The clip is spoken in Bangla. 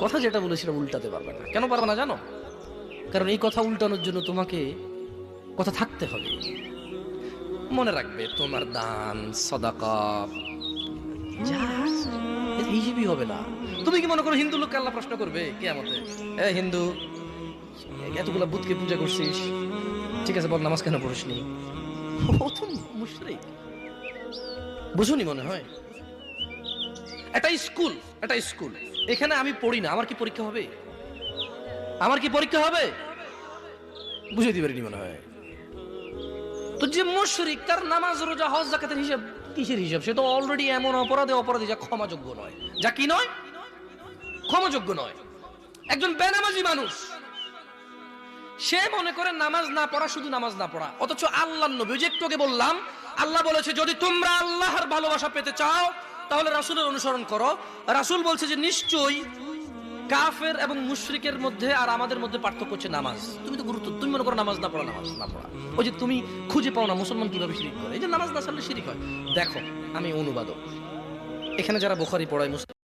কথা যেটা বলে সেটা উল্টাতে পারবে না। কেন পারবে না জানো? কারণ এই কথা উল্টানোর জন্য তোমাকে কথা থাকতে হবে। মনে রাখবে তোমার দান, সদাকা। হিসেবই হবে না। তুমি কি মনে করো হিন্দু লোককে আল্লাহ প্রশ্ন করবে কে আমাদের এ হিন্দু, এতগুলা বুধকে পূজা করছিস। ঠিক আছে, বল নামাজ কেন পড়িসনি? তো মুশরিক। বুঝুনি মনে হয়? এটা স্কুল এটা স্কুল। এখানে আমি পড়ি না, আমার কি পরীক্ষা হবে? আমার কি পরীক্ষা হবে? বুঝে দিবে মনে হয়। তো যে মুশরিক, তার নামাজ, রোজা, হজ জাকাতের হিসাব কিসের হিসাব? সে তো অলরেডি এমন অপরাধে, অপরাধী, যা ক্ষমাযোগ্য নয়। যা কি নয়? ক্ষমাযোগ্য নয়। একজন বেনামাজি মানুষ, সে মনে করে নামাজ না পড়া, শুধু নামাজ না পড়া, অথচ আল্লাহ নবী যে একটু বললাম, আল্লাহ বলেছে, যদি তোমরা আল্লাহর ভালোবাসা পেতে চাও তাহলে রাসুলের অনুসরণ করো। রাসুল বলছে যে, নিশ্চয়ই কাফের এবং মুশরিকের মধ্যে আর আমাদের মধ্যে পার্থক্য হচ্ছে নামাজ। তুমি তো গুরুত্ব, তুমি মনে করো নামাজ না পড়া, নামাজ না পড়া। ওই যে তুমি খুঁজে পাও না মুসলমান কীভাবে শিরিক করে। এই যে নামাজ না ছাড়লে শিরিক হয়। দেখো, আমি অনুবাদক। এখানে যারা বোখারি পড়ায় মুসলিম